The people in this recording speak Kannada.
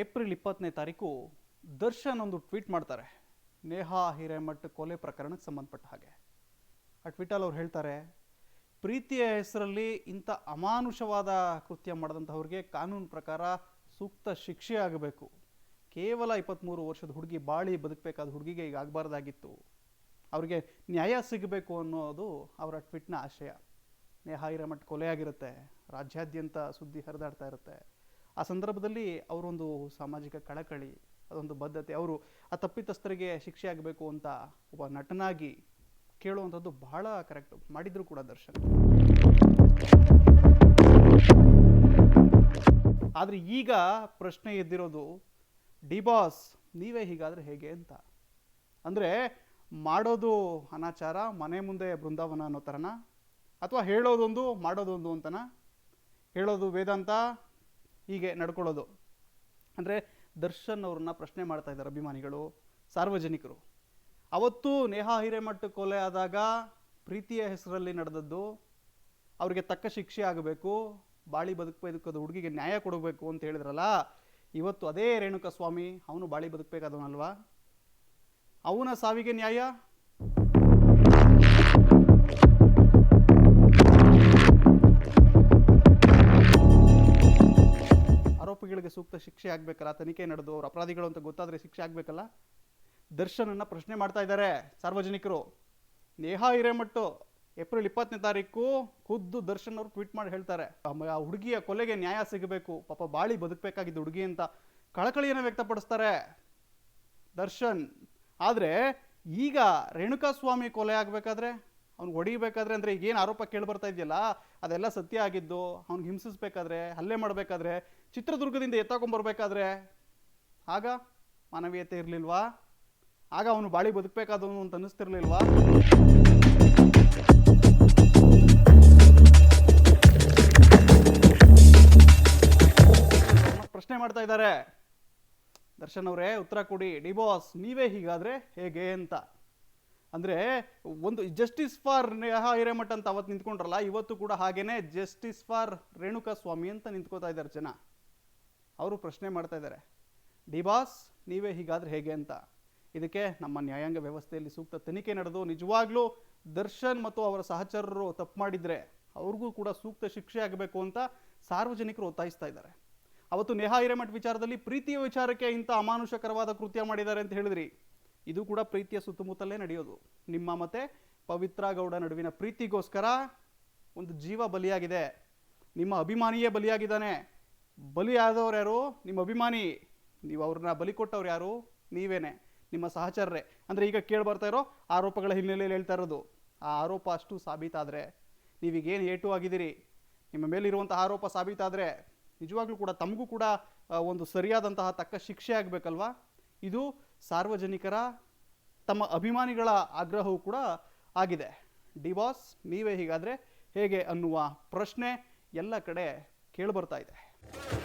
ಏಪ್ರಿಲ್ ಇಪ್ಪತ್ತನೇ ತಾರೀಕು ದರ್ಶನ್ ಒಂದು ಟ್ವೀಟ್ ಮಾಡ್ತಾರೆ. ನೇಹಾ ಹಿರೇಮಠ್ ಕೊಲೆ ಪ್ರಕರಣಕ್ಕೆ ಸಂಬಂಧಪಟ್ಟ ಹಾಗೆ. ಆ ಟ್ವೀಟಲ್ಲಿ ಅವ್ರು ಹೇಳ್ತಾರೆ, ಪ್ರೀತಿಯ ಹೆಸರಲ್ಲಿ ಇಂಥ ಅಮಾನುಷವಾದ ಕೃತ್ಯ ಮಾಡಿದಂಥವ್ರಿಗೆ ಕಾನೂನು ಪ್ರಕಾರ ಸೂಕ್ತ ಶಿಕ್ಷೆ ಆಗಬೇಕು. ಕೇವಲ ಇಪ್ಪತ್ತ್ಮೂರು ವರ್ಷದ ಹುಡುಗಿ ಬಾಳಿ ಬದುಕಬೇಕಾದ ಹುಡುಗಿಗೆ ಈಗ ಆಗಬಾರ್ದಾಗಿತ್ತು. ಅವರಿಗೆ ನ್ಯಾಯ ಸಿಗಬೇಕು ಅನ್ನೋದು ಅವರ ಟ್ವೀಟ್ನ ಆಶಯ. ನೇಹಾ ಹಿರೇಮಠ್ ಕೊಲೆಯಾಗಿರುತ್ತೆ. ರಾಜ್ಯಾದ್ಯಂತ ಸುದ್ದಿ ಹರಿದಾಡ್ತಾ ಇರುತ್ತೆ. ಆ ಸಂದರ್ಭದಲ್ಲಿ ಅವರೊಂದು ಸಾಮಾಜಿಕ ಕಳಕಳಿ, ಅದೊಂದು ಬದ್ಧತೆ, ಅವರು ಆ ತಪ್ಪಿತಸ್ಥರಿಗೆ ಶಿಕ್ಷೆ ಆಗಬೇಕು ಅಂತ ಒಬ್ಬ ನಟನಾಗಿ ಕೇಳುವಂಥದ್ದು ಬಹಳ ಕರೆಕ್ಟ್ ಮಾಡಿದ್ರು ಕೂಡ ದರ್ಶನ್. ಆದರೆ ಈಗ ಪ್ರಶ್ನೆ ಎದ್ದಿರೋದು, ಡಿ ಬಾಸ್, ನೀವೇ ಹೀಗಾದರೆ ಹೇಗೆ ಅಂತ? ಅಂದರೆ ಮಾಡೋದು ಅನಾಚಾರ, ಮನೆ ಮುಂದೆ ಬೃಂದಾವನ ಅನ್ನೋ ಥರನ ಅಥವಾ ಹೇಳೋದೊಂದು, ಮಾಡೋದೊಂದು ಅಂತನಾ? ಹೇಳೋದು ವೇದಾಂತ ಹೀಗೆ ನಡ್ಕೊಳ್ಳೋದು. ಅಂದರೆ ದರ್ಶನ್ ಅವ್ರನ್ನ ಪ್ರಶ್ನೆ ಮಾಡ್ತಾ ಇದ್ದಾರೆ ಅಭಿಮಾನಿಗಳು, ಸಾರ್ವಜನಿಕರು. ಅವತ್ತು ನೇಹಾ ಹಿರೇಮಠ ಕೊಲೆ ಆದಾಗ ಪ್ರೀತಿಯ ಹೆಸರಲ್ಲಿ ನಡೆದದ್ದು, ಅವರಿಗೆ ತಕ್ಕ ಶಿಕ್ಷೆ ಆಗಬೇಕು, ಬಾಳಿ ಬದುಕಬೇಕಾದ ಹುಡುಗಿಗೆ ನ್ಯಾಯ ಕೊಡಬೇಕು ಅಂತ ಹೇಳಿದ್ರಲ್ಲ, ಇವತ್ತು ಅದೇ ರೇಣುಕ ಸ್ವಾಮಿ ಅವನು ಬಾಳಿ ಬದುಕಬೇಕಾದವನಲ್ವಾ? ಅವನ ಸಾವಿಗೆ ನ್ಯಾಯ? ಸೂಕ್ತ ಶಿಕ್ಷೆ ಆಗ್ಬೇಕಲ್ಲ, ತನಿಖೆ ನಡೆದು ಅವ್ರು ಅಪರಾಧಿಗಳು ಅಂತ ಗೊತ್ತಾದ್ರೆ ಶಿಕ್ಷೆ ಆಗ್ಬೇಕಲ್ಲ? ದರ್ಶನನ್ನ ಪ್ರಶ್ನೆ ಮಾಡ್ತಾ ಇದ್ದಾರೆ ಸಾರ್ವಜನಿಕರು. ನೇಹಾ ಹಿರೇಮಟ್ಟು ಏಪ್ರಿಲ್ ಇಪ್ಪತ್ತನೇ ತಾರೀಕು ಖುದ್ದು ದರ್ಶನ್ ಅವರು ಟ್ವೀಟ್ ಮಾಡಿ ಹೇಳ್ತಾರೆ. ಆ ಹುಡುಗಿಯ ಕೊಲೆಗೆ ನ್ಯಾಯ ಸಿಗಬೇಕು, ಪಾಪ ಬಾಳಿ ಬದುಕಬೇಕಾಗಿದ್ದು ಹುಡುಗಿ ಅಂತ ಕಳಕಳಿಯನ್ನು ವ್ಯಕ್ತಪಡಿಸ್ತಾರೆ ದರ್ಶನ್. ಆದರೆ ಈಗ ರೇಣುಕಾಸ್ವಾಮಿ ಕೊಲೆ ಆಗಬೇಕಾದ್ರೆ ಅವ್ನಿಗೆ ಹೊಡಿಬೇಕಾದ್ರೆ ಅಂದರೆ ಈಗೇನು ಆರೋಪ ಕೇಳಿ ಬರ್ತಾ ಇದೆಯಲ್ಲ, ಅದೆಲ್ಲ ಸತ್ಯ ಆಗಿದ್ದು ಅವ್ನಿಗೆ ಹಿಂಸಿಸ್ಬೇಕಾದ್ರೆ, ಹಲ್ಲೆ ಮಾಡಬೇಕಾದ್ರೆ ಚಿತ್ರದುರ್ಗದಿಂದ ಎತ್ತಾಕೊಂಬರ್ಬೇಕಾದ್ರೆ ಆಗ ಮಾನವೀಯತೆ ಇರಲಿಲ್ವಾ? ಆಗ ಅವನು ಬಾಳಿ ಬದುಕಬೇಕಾದವನು ಅಂತ ಅನ್ನಿಸ್ತಿರ್ಲಿಲ್ವಾ? ಪ್ರಶ್ನೆ ಮಾಡ್ತಾ ಇದ್ದಾರೆ. ದರ್ಶನ್ ಅವರೇ, ಉತ್ತರ ಕೊಡಿ. ಡಿ ಬಾಸ್ ನೀವೇ ಹೀಗಾದ್ರೆ ಹೇಗೆ ಅಂತ. ಅಂದರೆ ಒಂದು ಜಸ್ಟಿಸ್ ಫಾರ್ ನೇಹಾ ಹಿರೇಮಠ ಅಂತ ಅವತ್ತು ನಿಂತ್ಕೊಂಡ್ರಲ್ಲ, ಇವತ್ತು ಕೂಡ ಹಾಗೇನೆ ಜಸ್ಟಿಸ್ ಫಾರ್ ರೇಣುಕಾ ಸ್ವಾಮಿ ಅಂತ ನಿಂತ್ಕೋತಾ ಇದ್ದಾರೆ ಜನ. ಅವರು ಪ್ರಶ್ನೆ ಮಾಡ್ತಾ ಇದ್ದಾರೆ. ಡಿ ಬಾಸ್, ನೀವೇ ಹೀಗಾದ್ರೆ ಹೇಗೆ ಅಂತ? ಇದಕ್ಕೆ ನಮ್ಮ ನ್ಯಾಯಾಂಗ ವ್ಯವಸ್ಥೆಯಲ್ಲಿ ಸೂಕ್ತ ತನಿಖೆ ನಡೆದು ನಿಜವಾಗ್ಲೂ ದರ್ಶನ್ ಮತ್ತು ಅವರ ಸಹಚರರು ತಪ್ಪು ಮಾಡಿದ್ರೆ ಅವ್ರಿಗೂ ಕೂಡ ಸೂಕ್ತ ಶಿಕ್ಷೆ ಆಗಬೇಕು ಅಂತ ಸಾರ್ವಜನಿಕರು ಒತ್ತಾಯಿಸ್ತಾ ಇದ್ದಾರೆ. ಅವತ್ತು ನೇಹಾ ಹಿರೇಮಠ್ ವಿಚಾರದಲ್ಲಿ ಪ್ರೀತಿಯ ವಿಚಾರಕ್ಕೆ ಇಂಥ ಅಮಾನುಷಕರವಾದ ಕೃತ್ಯ ಮಾಡಿದ್ದಾರೆ ಅಂತ ಹೇಳಿದ್ರಿ. ಇದು ಕೂಡ ಪ್ರೀತಿಯ ಸುತ್ತಮುತ್ತಲೇ ನಡೆಯೋದು. ನಿಮ್ಮ ಮತ್ತೆ ಪವಿತ್ರ ಗೌಡ ನಡುವಿನ ಪ್ರೀತಿಗೋಸ್ಕರ ಒಂದು ಜೀವ ಬಲಿಯಾಗಿದೆ. ನಿಮ್ಮ ಅಭಿಮಾನಿಯೇ ಬಲಿಯಾಗಿದ್ದಾನೆ. ಬಲಿಯಾದವ್ರು ಯಾರು? ನಿಮ್ಮ ಅಭಿಮಾನಿ. ನೀವು ಅವ್ರನ್ನ ಬಲಿ ಕೊಟ್ಟವ್ರು ಯಾರು? ನೀವೇನೆ. ನಿಮ್ಮ ಸಹಚರರೇ. ಅಂದರೆ ಈಗ ಕೇಳಿ ಬರ್ತಾ ಇರೋ ಆರೋಪಗಳ ಹಿನ್ನೆಲೆಯಲ್ಲಿ ಹೇಳ್ತಾ ಇರೋದು. ಆ ಆರೋಪ ಅಷ್ಟು ಸಾಬೀತಾದರೆ. ನೀವೀಗೇನು ಏಟು ಆಗಿದ್ದೀರಿ? ನಿಮ್ಮ ಮೇಲಿರುವಂಥ ಆರೋಪ ಸಾಬೀತಾದರೆ ನಿಜವಾಗ್ಲೂ ಕೂಡ ತಮಗೂ ಕೂಡ ಒಂದು ಸರಿಯಾದಂತಹ ತಕ್ಕ ಶಿಕ್ಷೆ ಆಗಬೇಕಲ್ವಾ? ಇದು ಸಾರ್ವಜನಿಕರ, ತಮ್ಮ ಅಭಿಮಾನಿಗಳ ಆಗ್ರಹವೂ ಕೂಡ ಆಗಿದೆ. ಡಿ ಬಾಸ್ ನೀವೇ ಹೀಗಾದರೆ ಹೇಗೆ ಅನ್ನುವ ಪ್ರಶ್ನೆ ಎಲ್ಲ ಕಡೆ ಕೇಳಿಬರ್ತಾ ಇದೆ. Thank you.